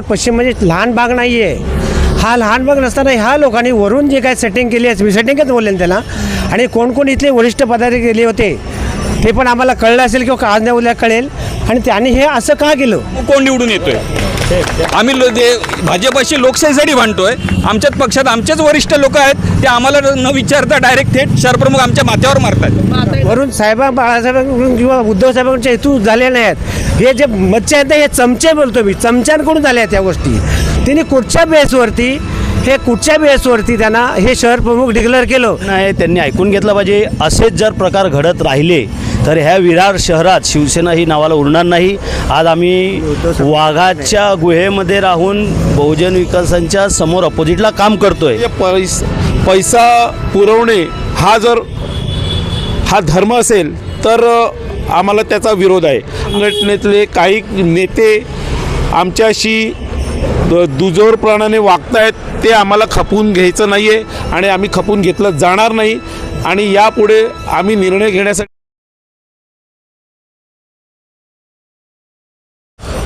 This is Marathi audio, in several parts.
पश्चिम म्हणजे लहान भाग नाही आहे हा लहान भाग नसताना ह्या लोकांनी वरून जे काय सेटिंग केली आहे सेटिंगच बोलले त्याला. आणि कोण कोण इथले वरिष्ठ पदाधिकारी गेले होते ते पण आम्हाला कळलं असेल किंवा आज नाही उद्या कळेल. आणि त्यांनी हे असं का केलं? कोण निवडून येतोय? आम्ही लो- जे भाजपाशी लोकशाहीसाठी भांडतोय आमच्याच पक्षात आमचेच वरिष्ठ लोक आहेत ते आम्हाला न विचारता डायरेक्ट थेट शहरप्रमुख आमच्या माथ्यावर मारतात. वरून साहेबा बाळासाहेबांकडून किंवा उद्धव साहेबांच्या हेतू झाले नाही आहेत हे जे मच्छे आहेत हे चमचे बोलतो मी. चमच्यांकडून झाल्या आहेत या गोष्टी. त्यांनी कुठच्या बेसवरती हे कुठच्या बेसवरती त्यांना हे शहर प्रमुख डिक्लेअर केलं? नाही त्यांनी ऐकून घेतलं पाहिजे. असेच जर प्रकार घडत राहिले तर ह्या विरार शहरात शिवसेना ही नावाला उरणार नाही. आज आम्ही वाघाच्या गुहेमध्ये राहून बहुजन विकासांच्या समोर अपोजिटला काम करतोय. पैस पैसा पुरवणे हा जर हा धर्म असेल तर आम्हाला त्याचा विरोध आहे. संघटनेतले काही नेते आमच्याशी द- दुजोरपणाने वागतायत ते आम्हाला खपवून घ्यायचं नाही आहे आणि आम्ही खपून घेतलं जाणार नाही. आणि यापुढे आम्ही निर्णय घेण्यासाठी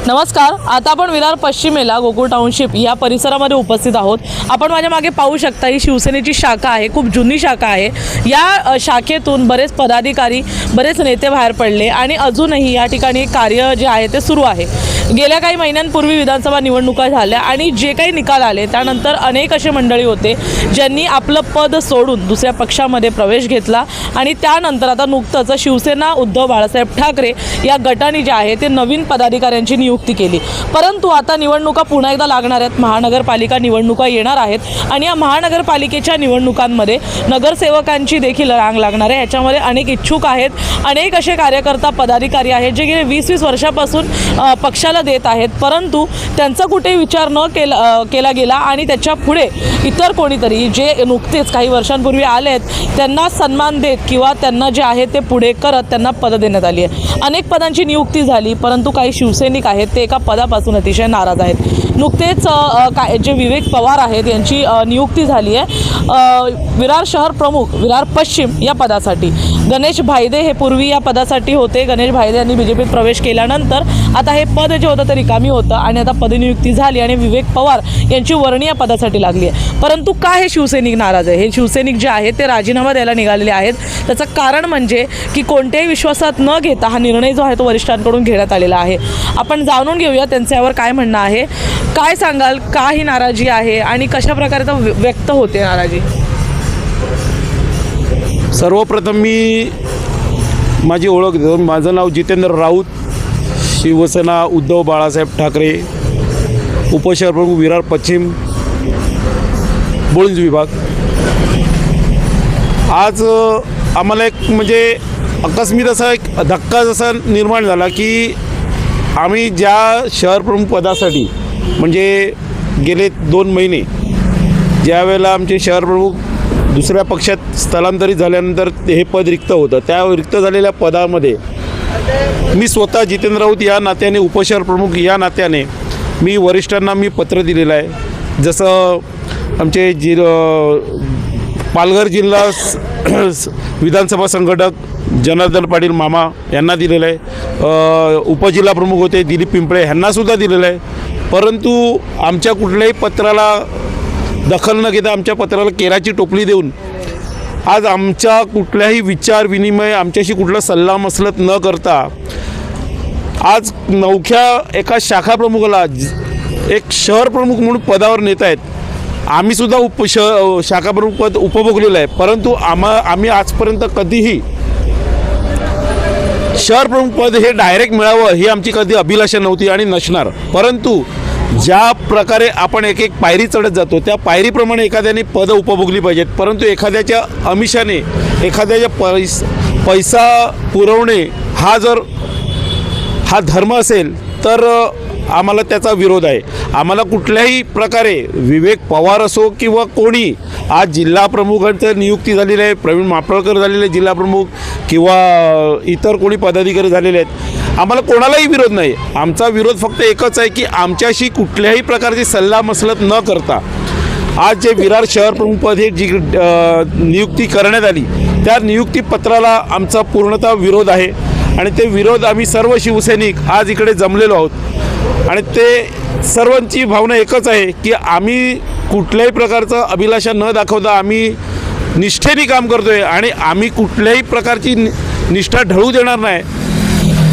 नमस्कार. आता आपण विरार पश्चिमेला गोकुळ टाउनशिप या परिसरामध्ये उपस्थित आहोत. आपण माझ्या मागे पाहू शकता ही शिवसेनेची शाखा आहे खूप जुनी शाखा आहे. या शाखेतून बरेच पदाधिकारी बरेच नेते बाहेर पडले आणि अजूनही या ठिकाणी कार्य जे आहे ते सुरू आहे. गेल्या काही महिन्यांपूर्वी विधानसभा निवडणुका झाल्या आणि जे काही निकाल आले त्यानंतर अनेक असे मंडळी होते ज्यांनी आपलं पद सोडून दुसऱ्या पक्षामध्ये प्रवेश घेतला आणि त्यानंतर आता नुकतंच शिवसेना उद्धव बाळासाहेब ठाकरे या गटाने जे आहे ते नवीन पदाधिकाऱ्यांची नियुक्ती केली. परंतु आता निवडणुका पुन्हा एकदा लागणार आहेत. महानगरपालिका निवडणुका येणार आहेत आणि या महानगरपालिकेच्या निवडणुकांमध्ये नगरसेवकांची देखील रांग लागणार आहे. याच्यामध्ये अनेक इच्छुक आहेत. अनेक असे कार्यकर्ता पदाधिकारी आहेत जे गेले वीस वीस वर्षापासून पक्षाला देत आहेत. परंतु त्यांचा कुठेही विचार न केला केला गेला आणि त्याच्या पुढे इतर कोणीतरी जे नुकतेच काही वर्षांपूर्वी आले आहेत त्यांना सन्मान देत किंवा त्यांना जे आहे ते पुढे करत त्यांना पदं देण्यात आली आहे अनेक पदांची नियुक्ती झाली परंतु काही शिवसैनिक आहेत. ते एका पदापासून अतिशय नाराज आहेत. नुकतेच काय जे विवेक पवार आहेत यांची नियुक्ती झाली आहे. विरार शहर प्रमुख विरार पश्चिम या पदासाठी. गणेश भाईदे हे पूर्वी या पदासाठी होते. गणेश भाईदे यांनी बी जे पीत प्रवेश केल्यानंतर आता हे पद जे होतं ते रिकामी होतं आणि आता पदनियुक्ती झाली आणि विवेक पवार यांची वर्णी या पदासाठी लागली आहे. परंतु का हे शिवसैनिक नाराज आहे? हे शिवसैनिक जे आहेत ते राजीनामा द्यायला निघालेले आहेत. त्याचं कारण म्हणजे की कोणत्याही विश्वासात न घेता हा निर्णय जो आहे तो वरिष्ठांकडून घेण्यात आलेला आहे. आपण जाणून घेऊया त्यांच्यावर काय म्हणणं आहे. काय सांगाल का ही नाराजी आहे आणि कशा प्रकारे तो व्य- व्यक्त होते नाराजी? सर्वप्रथम मी माझी ओळख देतो. माझं नाव जितेंद्र राऊत शिवसेना उद्धव बाळासाहेब ठाकरे उपशहरप्रमुख विरार पश्चिम बोळींज विभाग. आज आम्हाला एक म्हणजे अकस्मित असा एक धक्का जसा निर्माण झाला की आम्ही ज्या शहरप्रमुख पदासाठी म्हणजे गेले दोन महिने ज्यावेळेला आमचे शहरप्रमुख दुसऱ्या पक्षात स्थलांतरित झाल्यानंतर ते हे पद रिक्त होतं त्या रिक्त झालेल्या पदामध्ये मी स्वतः जितेंद्र राऊत या नात्याने उपशहर प्रमुख या नात्याने मी वरिष्ठांना मी पत्र दिलेलं आहे. जसं आमचे जि पालघर जिल्हा स- विधानसभा संघटक जनार्दन पाटील मामा यांना दिलेलं आहे. उपजिल्हा प्रमुख होते दिलीप पिंपळे ह्यांनासुद्धा दिलेलं आहे. परंतु आमच्या कुठल्याही पत्राला दखल न घेता आमच्या पत्राला केराची टोपली देऊन आज आमच्या कुठल्याही विचार विनिमय आमच्याशी कुठला सल्ला मसलत न करता आज नवख्या एका शाखा प्रमुखाला एक शहर प्रमुख म्हणून पदावर नेत आहेत. आम्हीसुद्धा उप श शाखाप्रमुख पद उपभोगलेलं आहे. परंतु आम्हा आम्ही आजपर्यंत कधीही शहर प्रमुख पद हे डायरेक्ट मिळावं ही आमची कधी अभिलाषा नव्हती आणि नसणार. परंतु ज्या प्रकारे आपण एक एक पायरी चढत जातो त्या पायरीप्रमाणे एखाद्याने पदं उपभोगली पाहिजेत. परंतु एखाद्याच्या अमिषाने एखाद्याच्या पैस पैसा पुरवणे हा जर हा धर्म असेल तर आम्हाला त्याचा विरोध आहे. आम्हाला कुठल्याही प्रकारे विवेक पवार असो किंवा कोणी आज जिल्हा प्रमुखांचं नियुक्ती झालेली आहे प्रवीण मापळकर झालेले आहे जिल्हा प्रमुख किंवा इतर कोणी पदाधिकारी झालेले आहेत आम्हाला कोणालाही विरोध नाही. आमचा विरोध फक्त एकच आहे की आमच्याशी कुठल्याही प्रकारची सल्ला मसलत न करता आज जे विरार शहर प्रमुखपद हे जी नियुक्ती करण्यात आली त्या नियुक्तीपत्राला आमचा पूर्णतः विरोध आहे. आणि ते विरोध आम्ही सर्व शिवसैनिक आज इकडे जमलेलो आहोत. आणि ते सर्वांची भावना एकच आहे की आम्ही कुठल्याही प्रकारचं अभिलाषा न दाखवता आम्ही निष्ठेने काम करतोय आणि आम्ही कुठल्याही प्रकारची निष्ठा ढळू देणार नाही.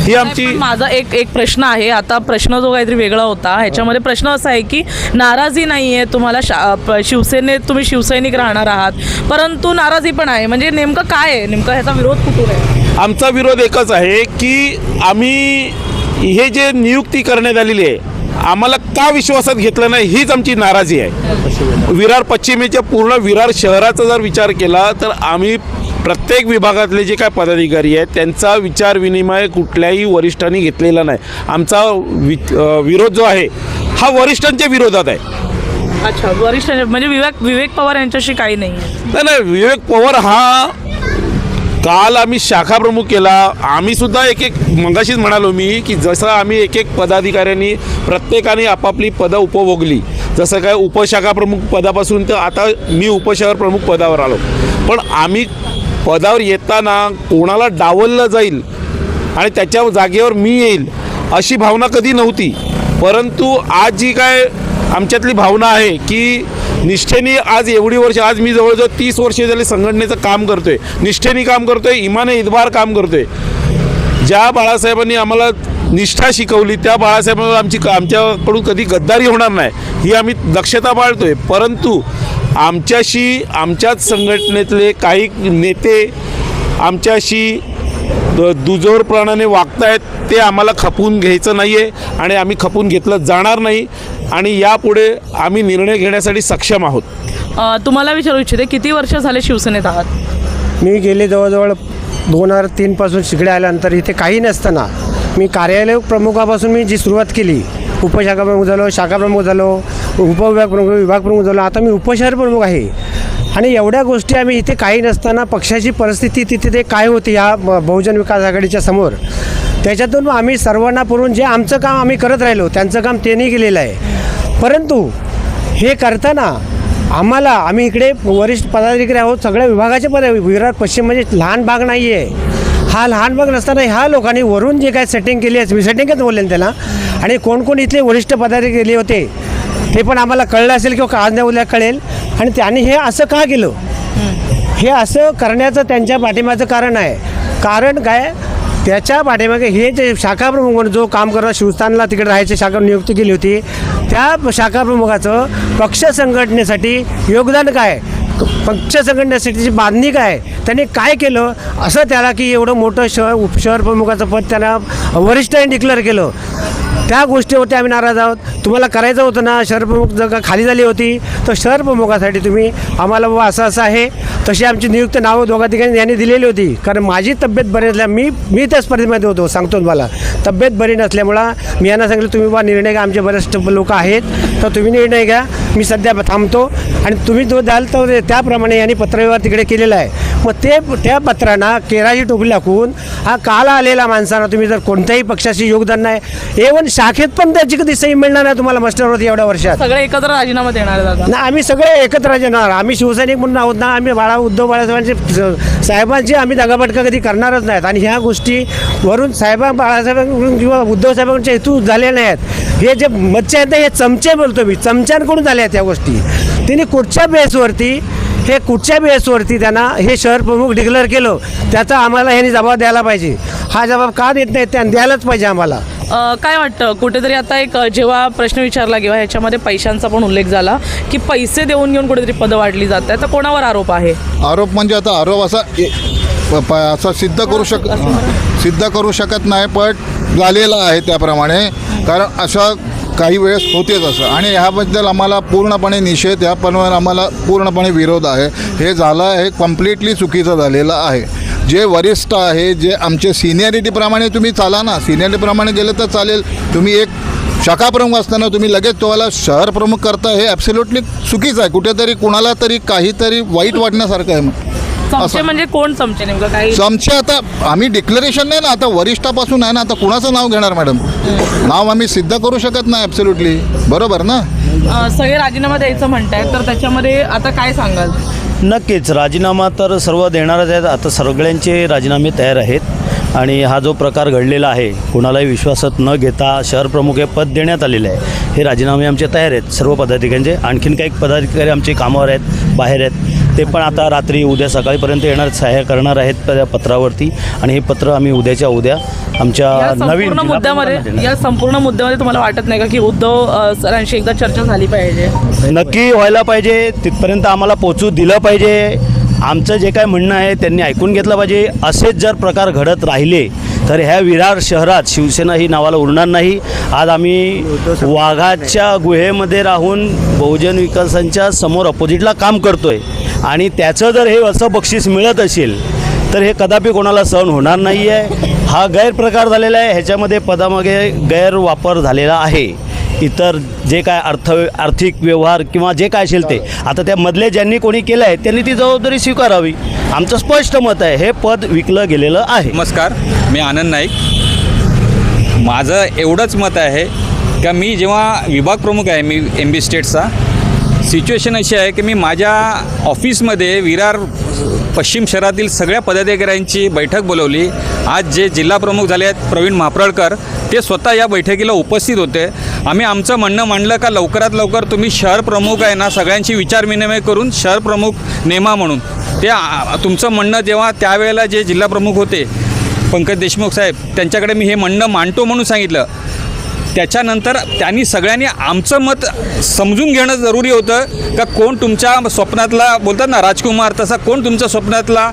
ही आमची माझा एक एक प्रश्न आहे. आता प्रश्न जो काहीतरी वेगळा होता ह्याच्यामध्ये प्रश्न असा आहे की नाराजी नाही आहे तुम्हाला शा शिवसेनेत तुम्ही शिवसैनिक राहणार आहात परंतु नाराजी पण आहे. म्हणजे नेमकं काय आहे? नेमकं ह्याचा विरोध कुठून आहे? आमचा विरोध एकच आहे की आम्ही हे जे नियुक्ती करण्यात आलेली आहे आम्हाला का विश्वासात घेतलं नाही हीच आमची नाराजी आहे. विरार पश्चिमेच्या पूर्ण विरार शहराचा जर विचार केला तर आम्ही प्रत्येक विभागातले जे काय पदाधिकारी आहेत त्यांचा विचार विनिमय कुठल्याही वरिष्ठांनी घेतलेला नाही. आमचा विरोध जो आहे हा वरिष्ठांच्या विरोधात आहे. अच्छा वरिष्ठ म्हणजे विवेक विवेक पवार यांच्याशी काही नाही नाही विवेक पवार हा काल आम्ही शाखा प्रमुख केला. आम्ही सुद्धा एक एक मगाशीच म्हणालो मी की जसं आम्ही एक एक पदाधिकाऱ्यांनी प्रत्येकाने आपापली पदं उपभोगली जसं काय उपशाखा प्रमुख पदापासून तर आता मी उपशहर प्रमुख पदावर आलो. पण आम्ही पदावर येताना कोणाला डावललं जाईल आणि त्याच्या जागेवर मी येईल अशी भावना कधी नव्हती. परंतु आज जी काय आमच्यातली भावना आहे की निष्ठेने आज एवढी वर्ष आज मी जवळजवळ तीस वर्षे झाली संघटनेचं काम करतोय. निष्ठेने काम करतोय इमाने इतबार काम करतोय. ज्या बाळासाहेबांनी आम्हाला निष्ठा शिकवली त्या बाळासाहेबांवर आमची आमच्याकडून कधी गद्दारी होणार नाही ही आम्ही दक्षता बाळतोय परंतु आमच्याशी आमच्याच संघटनेतले काही नेते आमच्याशी द- दुजोरपणाने वागतायत ते आम्हाला खपवून घ्यायचं नाही आहे आणि आम्ही खपवून घेतलं जाणार नाही आणि यापुढे आम्ही निर्णय घेण्यासाठी सक्षम आहोत. तुम्हाला विचारू इच्छिते किती वर्ष झाले शिवसेनेत आहात? मी गेले जवळजवळ दोन हजार तीनपासून शिकडे आल्यानंतर इथे काही नसताना मी कार्यालय प्रमुखापासून मी जी सुरुवात केली उपशाखा प्रमुख झालो शाखा प्रमुख झालो उपविभाग प्रमुख विभाग प्रमुख झालो आता मी उपशहर प्रमुख आहे. आणि एवढ्या गोष्टी आम्ही इथे काही नसताना पक्षाची परिस्थिती तिथे ते काय होती ह्या बहुजन विकास आघाडीच्या समोर. त्याच्यातून आम्ही सर्वांना पुरून जे आमचं काम आम्ही करत राहिलो त्यांचं काम त्यांनी केलेलं आहे. परंतु हे करताना आम्हाला आम्ही इकडे वरिष्ठ पदाधिकारी आहोत सगळ्या विभागाचे पद विरार पश्चिम म्हणजे लहान भाग नाही आहे हा लहान भाग नसताना ह्या लोकांनी वरून जे काय सेटिंग केली आहे मी सेटिंगच बोलले त्याला. आणि कोण कोण इथले वरिष्ठ पदाधिकारी गेले होते ते पण आम्हाला कळलं असेल किंवा आज नाही उद्या कळेल. आणि त्याने हे असं का केलं? हे असं करण्याचं त्यांच्या पाठिंबाचं कारण आहे. कारण काय? त्याच्या पाठीमागे हे जे शाखाप्रमुख म्हणून जो काम करत शिवस्थानला तिकडे राहायचे शाखा नियुक्ती केली होती त्या शाखाप्रमुखाचं पक्ष संघटनेसाठी योगदान काय? पक्ष संघटनेसाठीची बांधणी काय? त्यांनी काय केलं? असं त्याला की एवढं मोठं शहर उपशहर प्रमुखाचं पद त्यांना वरिष्ठांनी डिक्लेअर केलं. त्या गोष्टीवरती आम्ही नाराज आहोत. तुम्हाला करायचं होतं ना शहरप्रमुख जर का खाली झाली होती तर शहर प्रमुखासाठी तुम्ही आम्हाला बाबा असं असं आहे. तशी आमची नियुक्त नावं दोघा ठिकाणी यांनी दिलेली होती. कारण माझी तब्येत बरी नसल्या मी मी त्या स्पर्धेमध्ये होतो सांगतो तुम्हाला. तब्येत बरी नसल्यामुळं मी यांना सांगितलं तुम्ही बा निर्णय घ्या आमचे बरेच लोक आहेत तर तुम्ही निर्णय घ्या. मी सध्या थांबतो. आणि तुम्ही जो द्याल तर त्याप्रमाणे यांनी पत्रव्यवहार तिकडे केलेला आहे. ते त्या पत्रांना केराची टोपली टाकून हा काल आलेला माणसांना तुम्ही जर कोणत्याही पक्षाशी योगदान नाही एवन शाखेत पण त्याची कधी सही मिळणार नाही तुम्हाला मास्टरवरती एवढ्या वर्षात. सगळे एकत्र राजीनामा देणार ना आम्ही सगळे एकत्र येणार आम्ही शिवसैनिक म्हणून आहोत ना आम्ही बाळा उद्धव बाळासाहेबांचे साहेबांची आम्ही दगाबटका कधी करणारच नाहीत. आणि ह्या गोष्टी वरून साहेबा बाळासाहेबांकडून किंवा उद्धव साहेबांच्या हेतू झाले नाहीत. हे जे मच्छे आहेत ना हे चमचे बोलतो मी. चमच्यांकडून झाल्या आहेत या गोष्टी. तिने कुठच्या बेसवरती हे कुठच्या बेसवरती त्यांना हे शहर प्रमुख डिक्लेअर केलं त्याचा आम्हाला ह्यांनी जबाब द्यायला पाहिजे. हा जबाब का देत नाही त्यांना द्यायलाच पाहिजे आम्हाला. काय वाटतं? कुठेतरी आता एक जेव्हा प्रश्न विचारला किंवा ह्याच्यामध्ये पैशांचा पण उल्लेख झाला की पैसे देऊन घेऊन कुठेतरी पदं वाढली जात आहेत तर कोणावर आरोप आहे? आरोप म्हणजे आता आरोप असा ए- प- प- असा सिद्ध करू शक सिद्ध करू शकत नाही पण झालेला आहे त्याप्रमाणे. कारण असं काही वेळेस होतेच असं. आणि ह्याबद्दल आम्हाला पूर्णपणे निषेध या पण आम्हाला पूर्णपणे विरोध आहे. हे झालं आहे कम्प्लिटली चुकीचं झालेलं आहे. जे वरिष्ठ आहे जे आमचे सिनियरिटीप्रमाणे तुम्ही चाला ना. सिनियरिटीप्रमाणे गेलं तर चालेल. तुम्ही एक शाखा प्रमुख असताना तुम्ही लगेच तुम्हाला शहर प्रमुख करता हे ॲब्सोल्युटली चुकीचं आहे. कुठेतरी कुणाला तरी काहीतरी वाईट वाटण्यासारखं आहे. मग चमचे असं. म्हणजे कोण चमचे नेमकं? काही चमचे आता आम्ही डिक्लेरेशन नाही ना आता वरिष्ठापासून आहे ना आता कुणाचं नाव घेणार मॅडम नाव आम्ही सिद्ध करू शकत नाही ॲब्सोल्युटली बरोबर ना? अ, सगळे राजीनामा द्यायचं म्हणतायत तर त्याच्यामध्ये आता काय सांगाल? नक्कीच राजीनामा तर सर्व देणारच आहेत. आता सगळ्यांचे राजीनामे तयार आहेत. आणि हा जो प्रकार घडलेला आहे कुणालाही विश्वासात न घेता शहर प्रमुख हे पद देण्यात आलेले आहे. हे राजीनामे आमचे तयार आहेत. सर्व पदाधिकाऱ्यांचे आणखीन काही पदाधिकारी आमचे कामावर आहेत बाहेर आहेत. ते पण आता रात्री उद्या सकाळीपर्यंत येणार सहाय्य करणार आहेत त्या पत्रावरती. आणि हे पत्र आम्ही उद्याच्या उद्या आमच्या नवीन मुद्द्यामध्ये. या संपूर्ण मुद्द्यामध्ये तुम्हाला वाटत नाही का की उद्धव सरांशी एकदा चर्चा झाली पाहिजे? नक्की व्हायला पाहिजे. तिथपर्यंत आम्हाला पोचू दिलं पाहिजे. आमचं जे काय म्हणणं आहे त्यांनी ऐकून घेतलं पाहिजे. असेच जर प्रकार घडत राहिले तर ह्या विरार शहरात शिवसेना ही नावाला उरणार नाही. आज आम्ही वाघाच्या गुहेमध्ये राहून बहुजन विकासांच्या समोर अपोजिटला काम करतोय. आणि त्याचं जर हे असं बक्षीस मिळत असेल तर हे कदापि कोणाला सहन होणार नाही आहे हा गैरप्रकार झालेला आहे. ह्याच्यामध्ये पदामागे गैरवापर झालेला आहे. इतर जे काय अर्थ आर्थिक व्यवहार किंवा जे काय असेल ते. आता त्या मधले ज्यांनी कोणी केलं आहे त्यांनी ती जबाबदारी स्वीकारावी. आमचं स्पष्ट मत आहे हे पद विकलं गेलेलं आहे. नमस्कार मी आनंद नाईक. माझं एवढंच मत आहे का मी जेव्हा विभाग प्रमुख आहे मी एम बी स्टेटचा सिच्युएशन अशी आहे की मी माझ्या ऑफिसमध्ये विरार पश्चिम शहरातील सगळ्या पदाधिकाऱ्यांची बैठक बोलवली. आज जे जिल्हा प्रमुख झाले आहेत प्रवीण महाप्रळकर ते स्वतः या बैठकीला उपस्थित होते. आम्ही आमचं म्हणणं मांडलं का लवकरात लवकर तुम्ही शहर प्रमुख आहे ना सगळ्यांशी विचारविनिमय करून शहर प्रमुख नेमा म्हणून. ते तुमचं म्हणणं जेव्हा त्यावेळेला जे जिल्हा प्रमुख होते पंकज देशमुख साहेब त्यांच्याकडे मी हे म्हणणं मांडतो म्हणून सांगितलं. त्याच्यानंतर त्यांनी सगळ्यांनी आमचं मत समजून घेणं जरुरी होतं का कोण तुमच्या स्वप्नातला बोलतात ना राजकुमार तसा कोण तुमच्या स्वप्नातला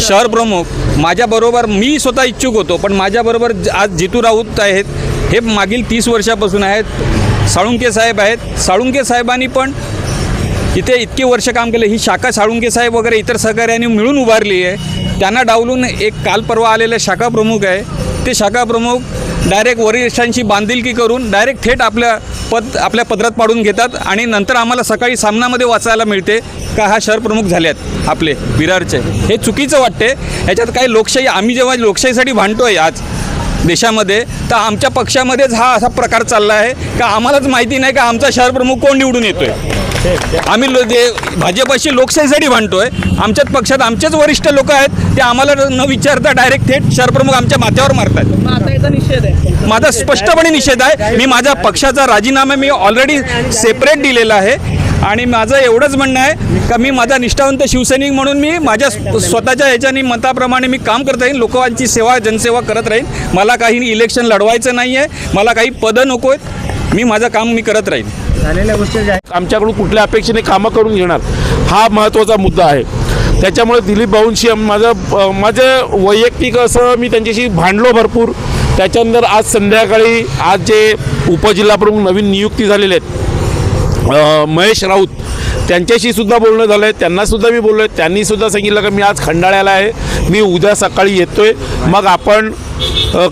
शहर प्रमुख? माझ्याबरोबर मी स्वतः इच्छुक होतो पण माझ्याबरोबर आज जितू राऊत आहेत हे मागील तीस वर्षापासून आहेत. साळुंके साहेब आहेत. साळुंके साहेबांनी पण इथे इतके वर्ष काम केलं. ही शाखा साळुंके साहेब वगैरे इतर सहकाऱ्यांनी मिळून उभारली आहे. त्यांना डावलून एक काल परवा आलेले शाखा प्रमुख आहे. ते शाखा प्रमुख डायरेक्ट वरिष्ठांशी बांधिलकी करून डायरेक्ट थेट आपल्या पद आपल्या पदरात पाडून घेतात आणि नंतर आम्हाला सकाळी सामनामध्ये वाचायला मिळते का हा शहर प्रमुख झाले आहेत आपले विरारचे. हे चुकीचं वाटते ह्याच्यात काही लोकशाही आम्ही जेव्हा लोकशाहीसाठी भांडतो आहे आज देशामध्ये तर आमच्या पक्षामध्येच हा असा प्रकार चालला आहे का आम्हालाच माहिती नाही का आमचा शहर प्रमुख कोण निवडून येतोय? आम्ही लो दे भाजपाशी लोकशाहीसाठी भांडतोय आमच्याच पक्षात आमचेच वरिष्ठ लोक आहेत ते आम्हाला न विचारता डायरेक्ट थेट शहरप्रमुख आमच्या माथ्यावर मारतात मग आता याचा निषेध आहे. माझा स्पष्टपणे निषेध आहे. मी माझ्या पक्षाचा राजीनामा मी ऑलरेडी सेपरेट दिलेला आहे. आणि माझं एवढंच म्हणणं आहे का मी माझा निष्ठावंत शिवसैनिक म्हणून मी माझ्या स्व- स्वतःच्या ह्याच्यानी मताप्रमाणे मी काम करत राहीन. लोकांची सेवा जनसेवा करत राहीन. मला काही इलेक्शन लढवायचं नाही आहे मला काही पदं नको आहेत. मी माझं काम मी करत राहीन. झालेल्या गोष्टी आमच्याकडून कुठल्या अपेक्षेने कामं करून घेणार हा महत्त्वाचा मुद्दा आहे. त्याच्यामुळे दिलीप भाऊंशी माझं माझं वैयक्तिक असं मी त्यांच्याशी भांडलो भरपूर. त्याच्यानंतर आज संध्याकाळी आज जे उपजिल्हाप्रमुख नवीन नियुक्ती झालेले आहेत महेश राऊत त्यांच्याशी सुद्धा बोलणं झालं आहे त्यांनासुद्धा मी बोललो आहे त्यांनी सुद्धा सांगितलं की मी आज खंडाळ्याला आहे मी उद्या सकाळी येतो आहे मग आपण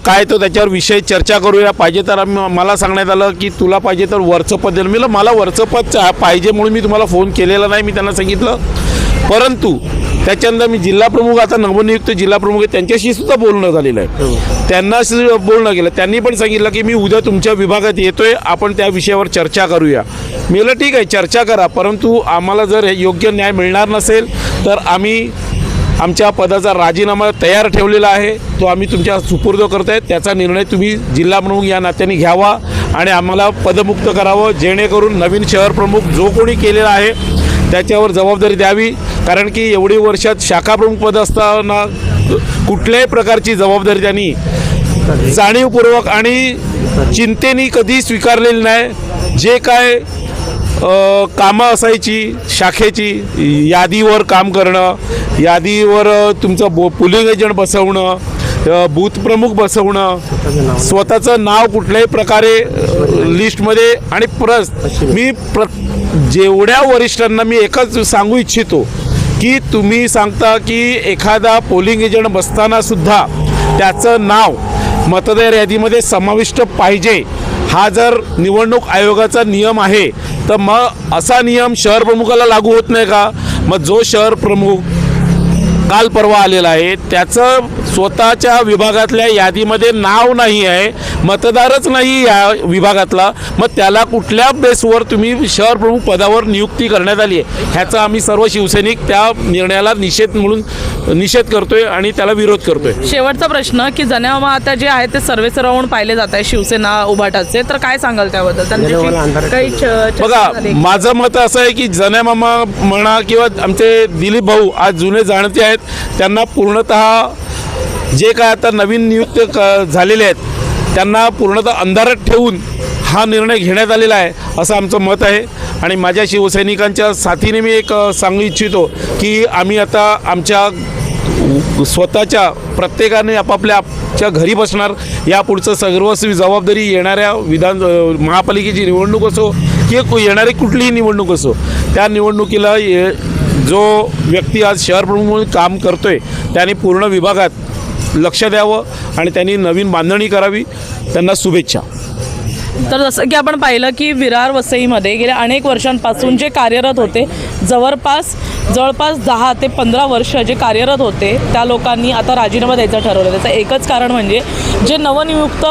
काय तो त्याच्यावर विषय चर्चा करूया. पाहिजे तर आम्ही मला सांगण्यात आलं की तुला पाहिजे तर वरचं पद दिलं मी मला वरचं पद चा- पाहिजे म्हणून मी तुम्हाला फोन केलेला नाही मी त्यांना सांगितलं. परंतु त्याच्यानंतर मी जिल्हा प्रमुख आता नवनियुक्त जिल्हा प्रमुख आहे त्यांच्याशी सुद्धा बोलणं झालेलं आहे. त्यांना सु- बोलणं केलं. त्यांनी पण सांगितलं की मी उद्या तुमच्या विभागात येतोय आपण त्या विषयावर चर्चा करूया. मी म्हटलं ठीक आहे चर्चा करा परंतु आम्हाला जर हे योग्य न्याय मिळणार नसेल तर आम्ही आमच्या पदाचा राजीनामा तयार ठेवलेला आहे. तो आम्ही तुमच्या सुपूर्द करत आहे त्याचा निर्णय तुम्ही जिल्हा प्रमुख या नात्याने घ्यावा आणि आम्हाला पदमुक्त करावं जेणेकरून नवीन शहर प्रमुख जो कोणी केलेला आहे त्याच्यावर जबाबदारी द्यावी. कारण की एवढी वर्षात शाखाप्रमुख पद असताना कुठल्याही प्रकारची जबाबदारी त्यांनी जाणीवपूर्वक आणि चिंतेने कधी स्वीकारलेली नाही. जे काय कामं असायची शाखेची यादीवर काम करणं यादीवर तुमचं बो पुलिंग एजंट बसवणं बूथप्रमुख बसवणं स्वतःचं नाव कुठल्याही प्रकारे लिस्टमध्ये आणि प्रस मी प्र जेवढ्या वरिष्ठांना मी एकच सांगू इच्छितो की तुम्ही सांगता की एखादा पोलिंग एजंट बसताना सुद्धा त्याचं नाव मतदार यादीमध्ये समाविष्ट पाहिजे हा जर निवडणूक आयोगाचा नियम आहे तर मग असा नियम शहर प्रमुखाला लागू होत नाही का? मग जो शहर प्रमुख काल परवा आलेला आहे त्याचं स्वतःच्या विभागातल्या यादीमध्ये नाव नाही आहे मतदारच नाही या विभागातला. मग त्याला कुठल्या बेसवर तुम्ही शहर प्रमुख पदावर नियुक्ती करण्यात आली आहे? ह्याचा आम्ही सर्व शिवसैनिक त्या निर्णयाला निषेध म्हणून निषेध करतोय आणि त्याला विरोध करतोय. शेवटचा प्रश्न की जन्यामा आता जे आहे ते सर्वे म्हणून पाहिले जात आहे शिवसेना उभाटाचे. तर काय सांगाल त्याबद्दल? काही बघा? माझं मत असं आहे की जने मामा म्हणा किंवा आमचे दिलीप भाऊ आज जुने जाणते आहेत त्यांना पूर्णतः जे काय आता नवीन नियुक्त क झालेले आहेत त्यांना पूर्णतः अंधारात ठेवून हा निर्णय घेण्यात आलेला आहे असं आमचं मत आहे. आणि माझ्या शिवसैनिकांच्या साथीने मी एक सांगू इच्छितो की आम्ही आता आमच्या स्वतःच्या प्रत्येकाने आपापल्या आपच्या घरी बसणार. या पुढचं सर्वस्वी जबाबदारी येणाऱ्या विधान महापालिकेची निवडणूक असो की येणारी कुठलीही निवडणूक असो त्या निवडणुकीला ये जो व्यक्ती आज शहर प्रमुख म्हणून काम करतोय त्याने पूर्ण विभागात लक्ष द्यावं आणि त्यांनी नवीन बांधणी करावी त्यांना शुभेच्छा. तर जसं की आपण पाहिलं की विरार वसईमध्ये गेल्या अनेक वर्षांपासून जे कार्यरत होते जवळपास जवळपास दहा ते पंधरा वर्ष जे कार्यरत होते त्या लोकांनी आता राजीनामा द्यायचं ठरवलं. त्याचं एकच कारण म्हणजे जे नवनियुक्त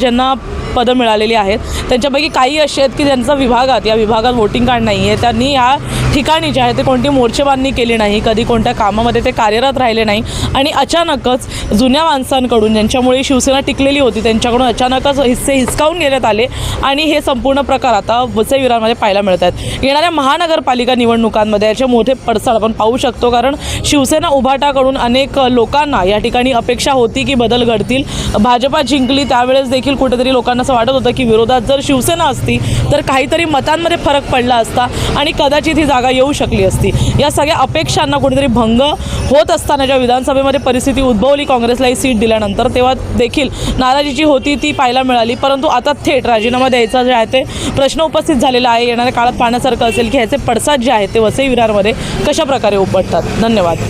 ज्यांना पदं मिळालेली आहेत. त्यांच्यापैकी काही असे आहेत की ज्यांचा विभागात या विभागात वोटिंग कार्ड नाही आहे त्यांनी या ठिकाणी जे आहे ते कोणती मोर्चेबांधणी केली नाही कधी कोणत्या कामामध्ये ते कार्यरत राहिले नाही. आणि अचानकच जुन्या माणसांकडून ज्यांच्यामुळे शिवसेना टिकलेली होती त्यांच्याकडून अचानकच हिस्से हिसकावून घेण्यात आले आणि हे संपूर्ण प्रकार आता वसई विरारमध्ये पाहायला मिळत आहेत. येणाऱ्या महानगरपालिका निवडणुकांमध्ये याचे मोठे पडसाद आपण पाहू शकतो कारण शिवसेना उभाटाकडून अनेक लोकांना या ठिकाणी अपेक्षा होती की बदल घडतील. भाजपा जिंकली त्यावेळेस देखील कुठेतरी लोकांना असं वाटत होतं की विरोधात जर शिवसेना असती तर काहीतरी मतांमध्ये फरक पडला असता आणि कदाचित ही जागा येऊ शकली असती. या सगळ्या अपेक्षांना कुठेतरी भंग होत असताना ज्या विधानसभेमध्ये परिस्थिती उद्भवली काँग्रेसला ही सीट दिल्यानंतर. तेव्हा देखील नाराजी जी होती ती पाहायला मिळाली. परंतु आता थेट राजीनामा द्यायचा जे आहे ते प्रश्न उपस्थित झालेला आहे. येणाऱ्या काळात पाहण्यासारखं असेल की ह्याचे पडसाद जे आहेत ते वसई विरारमध्ये कशाप्रकारे उपटतात. धन्यवाद.